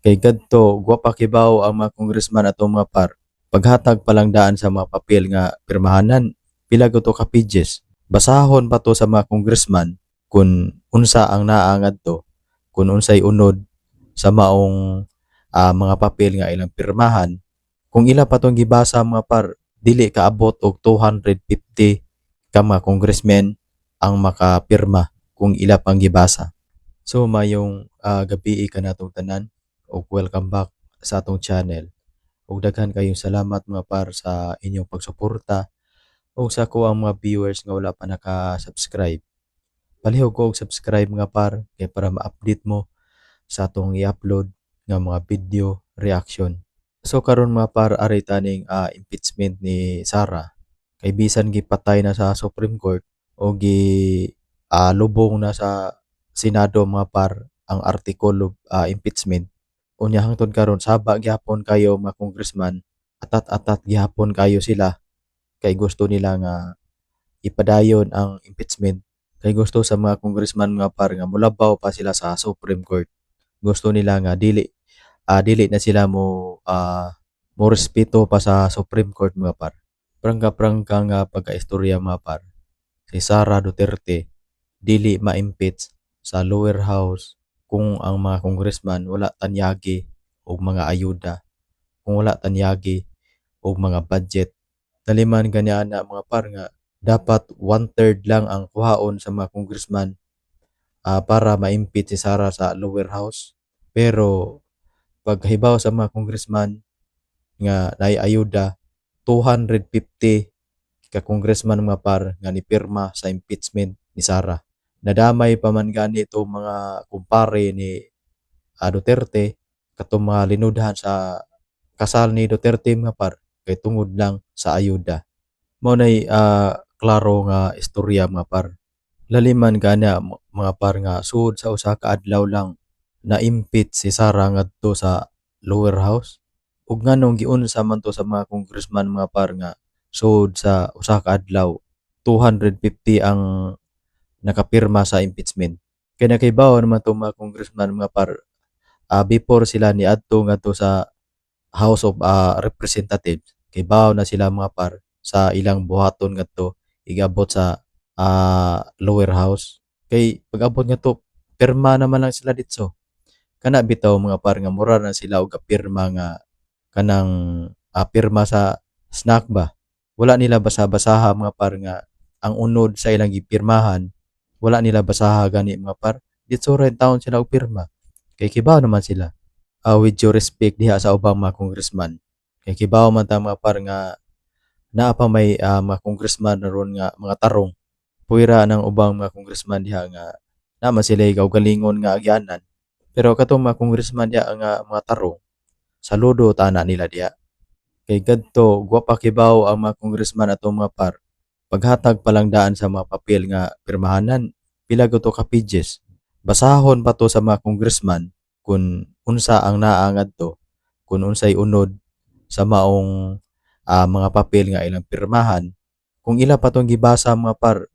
Kay kadto guwapa kibaw ang mga congressman ato mga par. Paghatag pa lang daan sa mga papel nga pirmahanan, pila to ka pages. Basahon pa to sa mga congressman kung unsa ang naa ngadto, kung unsay unod sa maong ah, mga papel nga ilang pirmahan. Kung ila pa tong gibasa mga par, dili kaabot og 250 ka mga congressmen ang makapirma kung ila pang gibasa. So mayong ah, gabi ka natong tanan ug welcome back sa atong channel. Ug daghan kayong salamat mga par sa inyong pagsuporta ug sa ko ang mga viewers nga wala pa naka-subscribe. Palihog ko og subscribe mga par kay para ma-update mo sa atong i-upload nga mga video reaction. So karon mga par ari taning ah, impeachment ni Sara kay bisan gipatay na sa Supreme Court o gi ah, lubong na sa Senado mga par ang artikulo ah, impeachment unya hangtod karon saba gyapon kayo mga congressman atat-atat gyapon kayo sila. Kay gusto nila nga ipadayon ang impeachment. Kay gusto sa mga congressman mga par nga mulabaw pa sila sa Supreme Court. Gusto nila nga dili ah, dili na sila mo ah, mo respeto pa sa Supreme Court mga par. Prangka-prangka nga pagkaistorya mga par. Si Sara Duterte dili ma-impeach sa lower house kung ang mga congressman wala tanyagi og mga ayuda. Kung wala tanyagi og mga budget. Taliman gani ana mga par nga dapat one third lang ang kuhaon sa mga congressman ah, para ma-impeach si Sara sa lower house. Pero paghibaw sa mga congressman nga naay ayuda 250 ka congressman mga par nga nipirma sa impeachment ni Sara nadamay pa man gani itong mga kumpare ni ah, Duterte katong mga linudhan sa kasal ni Duterte mga par kay tungod lang sa ayuda. Mao nay ah, klaro nga istorya mga par. Laliman gana mga par nga sud sa usa ka adlaw lang na-impeach si Sara ngadto sa lower house. Ug nganong giunsa man to sa mga congressman mga par nga sud sa usa ka adlaw 250 ang nakapirma sa impeachment. Kay nakaibaw naman to mga congressman mga par ah, before sila ni adto ngadto sa House of ah, Representatives. Kay baw na sila mga par sa ilang buhaton ngadto igabot sa ah, lower house. Kay pag-abot ngadto pirma naman lang sila ditso. Kana bitaw mga par nga mura na sila og pirma nga kanang ah, pirma sa snack ba? Wala nila basa-basaha mga par nga ang unod sa ilang gipirmahan wala nila basaha gani mga par. Ditso rin taon sila og pirma kay kibaw naman sila. Ah, with due respect diha sa ubang mga congressman. Kay kibaw man ta mga par nga naa pa may ah, mga congressman na ron nga mga tarong. Puwira ng ubang mga congressman diha nga naman sila ikaw galingon nga agyanan. Pero katong mga congressman diha nga mga tarong saludo tana nila diha. Kay kadto guwapa kibaw ang mga congressman ato mga par paghatag pa lang daan sa mga papel nga pirmahanan pila to ka pages. Basahon pa to sa mga congressman kung unsa ang naa ngadto kung unsay unod sa maong ah, mga papel nga ilang pirmahan. Kung ila pa tong gibasa mga par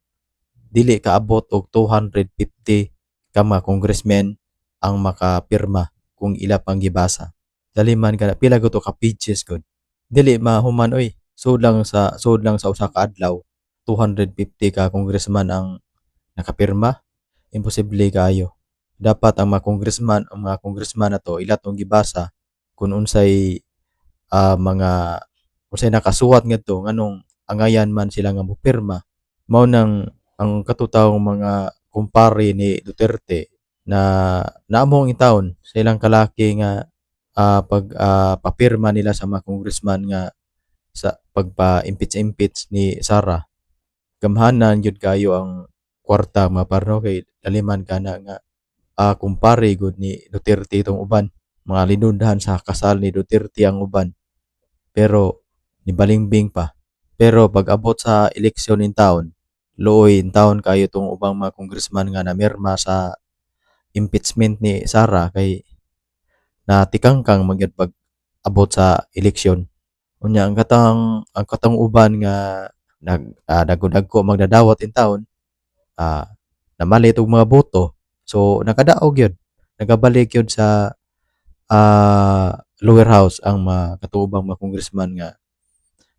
dili kaabot og 250 ka mga congressmen ang makapirma kung ila pang gibasa. Daliman kana pila gyud to ka pages gud. Dili mahuman oy sud lang sa sud lang sa usa ka adlaw 250 ka congressman ang nakapirma? Imposible kaayo dapat ang mga congressman ang mga congressman na to ila tong gibasa kung unsay ah, mga unsay nakasuwat ngadto nganong angayan man sila nga mopirma. Mao nang ang katutawong mga kumpare ni Duterte na naamong intawon sa ilang kalaki nga ah, pag ah, papirma nila sa mga congressman nga sa pagpa-impeach-impeach ni Sara gamhanan gyud kayo ang kwarta mga parno kay laliman kana nga. Ah, kumpare gud ni Duterte itong uban. Mga linudhan sa kasal ni Duterte ang uban. Pero nibalingbing pa. Pero pag abot sa eleksyon in town luoy in town kayo tong ubang mga congressman nga namirma sa impeachment ni Sara kay natikangkang magyud pag abot sa eleksyon. Unya ang katang ang katang uban nga nag ah, dagko-dagko magdadawat in town ah, namalit og mga boto so nakadaog yun nagabalik yun sa ah, lower house ang makatuubang mga congressman nga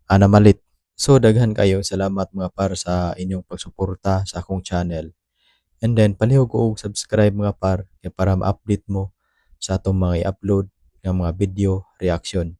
ah, namalit. So daghan kayo salamat mga par sa inyong pagsuporta sa akong channel. And then palihog ko og subscribe mga par kay para ma-update mo sa atong mga i-upload nga mga video reaction.